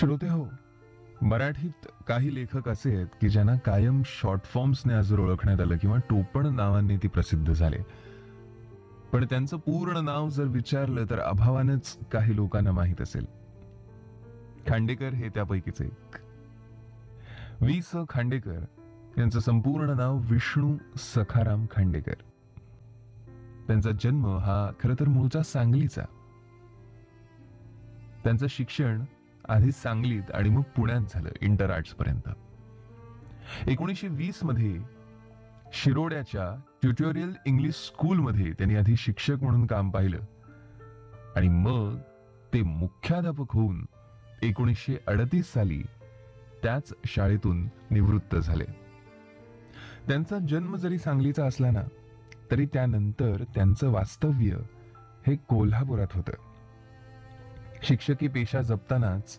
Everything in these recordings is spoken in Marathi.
श्रोते हो मराठीत काही लेखक असे आहेत की ज्यांना कायम शॉर्ट फॉर्म्सने आज ओळखण्यात आलं किंवा टोपण नावाने ती प्रसिद्ध झाले. पण त्यांचं पूर्ण नाव जर विचारलं तर अभावानेच काही लोकांना माहीत असेल. खांडेकर हे त्यापैकीच एक. वी स खांडेकर यांचं संपूर्ण नाव विष्णू सखाराम खांडेकर. त्यांचा जन्म हा खरं तर मूळचा सांगलीचा. त्यांचं शिक्षण आधी सांगलीत आणि मग पुण्यात झालं इंटर आर्ट्स पर्यंत. एकोणीसशे वीसमध्ये शिरोड्याच्या ट्युटोरियल इंग्लिश स्कूलमध्ये त्यांनी आधी शिक्षक म्हणून काम पाहिलं. आणि मग ते मुख्याध्यापक होऊन एकोणीसशे अडतीस साली त्याच शाळेतून निवृत्त झाले. त्यांचा जन्म जरी सांगलीचा असला ना तरी त्यानंतर त्यांचं वास्तव्य हे कोल्हापुरात होतं. शिक्षकी पेशा जपतानाच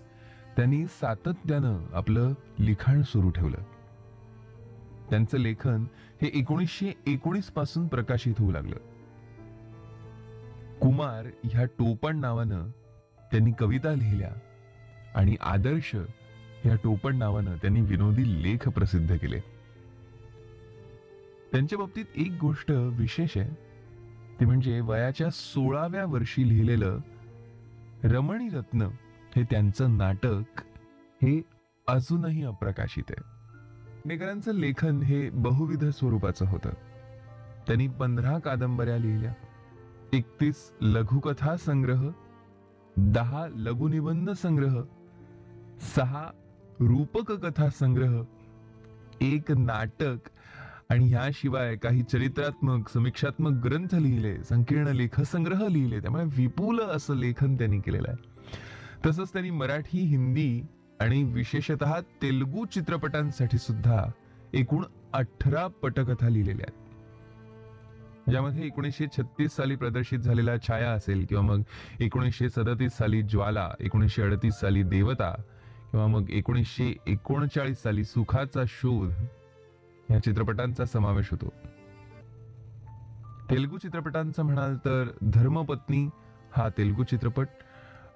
त्यांनी सातत्यानं आपलं लिखाण सुरू ठेवलं. त्यांचं लेखन हे एकोणीसशे एकोणीसपासून प्रकाशित होऊ लागलं. कुमार ह्या टोपण नावानं त्यांनी कविता लिहिल्या आणि आदर्श ह्या टोपण नावानं त्यांनी विनोदी लेख प्रसिद्ध केले. त्यांच्या बाबतीत एक गोष्ट विशेष आहे. ती म्हणजे वयाच्या सोळाव्या वर्षी लिहिलेलं रमणी रत्न हे त्यांचं नाटक हे अजूनही अप्रकाशित आहे. नेकरांचं लेखन हे बहुविध स्वरूपाचं होतं. त्यांनी पंधरा कादंबऱ्या लिहिल्या एकतीस लघुकथा संग्रह दहा लघुनिबंध संग्रह सहा रूपक कथा संग्रह एक नाटक आणि ह्याशिवाय काही चरित्रात्मक समीक्षात्मक ग्रंथ लिहिले संकीर्ण लेखसंग्रह लिहिले त्यामुळे विपुल असं लेखन त्यांनी केलेलं आहे. तसंच त्यांनी मराठी हिंदी आणि विशेषतः तेलुगू चित्रपटांसाठी सुद्धा एकूण अठरा पटकथा लिहिलेल्या आहेत. ज्यामध्ये एकोणीसशे छत्तीस साली प्रदर्शित झालेला छाया असेल किंवा मग एकोणीसशे सदतीस साली ज्वाला एकोणीसशे अडतीस साली देवता किंवा मग एकोणीसशे एकोणचाळीस साली सुखाचा शोध या चित्रपटांचा समावेश होतो. तेलुगू चित्रपटांचा म्हणाल तर धर्मपत्नी हा तेलुगू चित्रपट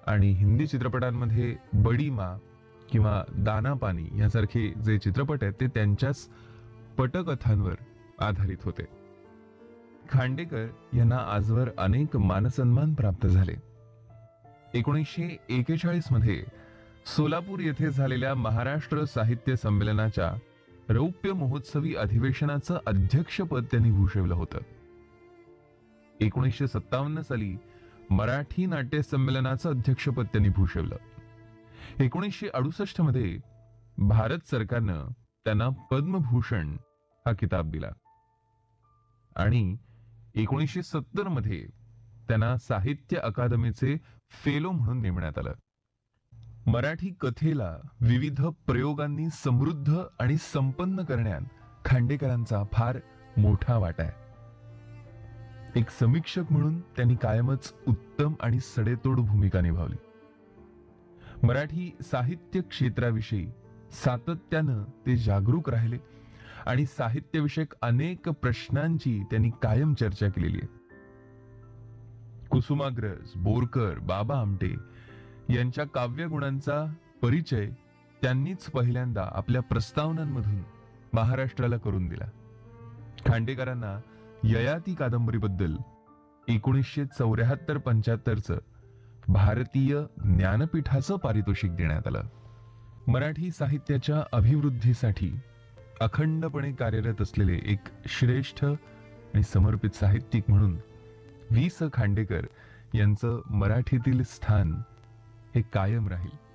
आणि हिंदी चित्रपटांमध्ये बडी मा किंवा दाना पाणी यासारखे जे चित्रपट आहेत ते त्यांच्याच पटकथांवर आधारित होते. खांडेकर यांना आजवर अनेक मानसन्मान प्राप्त झाले. एकोणीसशे एकेचाळीसमध्ये सोलापूर येथे झालेल्या महाराष्ट्र साहित्य संमेलनाच्या रौप्य महोत्सवी अधिवेशनाचं अध्यक्षपद त्यांनी भूषवलं होतं. एकोणीसशे सत्तावन्न साली मराठी नाट्य संमेलनाचं अध्यक्षपद त्यांनी भूषवलं. एकोणीसशे अडुसष्टमध्ये भारत सरकारनं त्यांना पद्मभूषण हा किताब दिला. आणि एकोणीसशे सत्तरमध्ये त्यांना साहित्य अकादमीचे फेलो म्हणून नेमण्यात आलं. मराठी कथेला विविध प्रयोगांनी समृद्ध आणि संपन्न करण्यात खांडेकरांचा फार मोठा वाटा आहे. एक समीक्षक म्हणून त्यांनी कायमच उत्तम आणि सडेतोड भूमिका निभावली. मराठी साहित्य क्षेत्राविषयी सातत्यानं ते जागरूक राहिले आणि साहित्यविषयक अनेक प्रश्नांची त्यांनी कायम चर्चा केलेली आहे. कुसुमाग्रज बोरकर बाबा आमटे यांच्या काव्यगुणांचा परिचय त्यांनीच पहिल्यांदा आपल्या प्रस्तावनांमधून महाराष्ट्राला करून दिला. खांडेकरांना ययाती कादंबरीबद्दल एकोणीसशे चौऱ्याहत्तर पंच्याहत्तरचं भारतीय ज्ञानपीठाचं पारितोषिक देण्यात आलं. मराठी साहित्याच्या अभिवृद्धीसाठी अखंडपणे कार्यरत असलेले एक श्रेष्ठ आणि समर्पित साहित्यिक म्हणून वी स खांडेकर यांचं मराठीतील स्थान हे कायम राहील.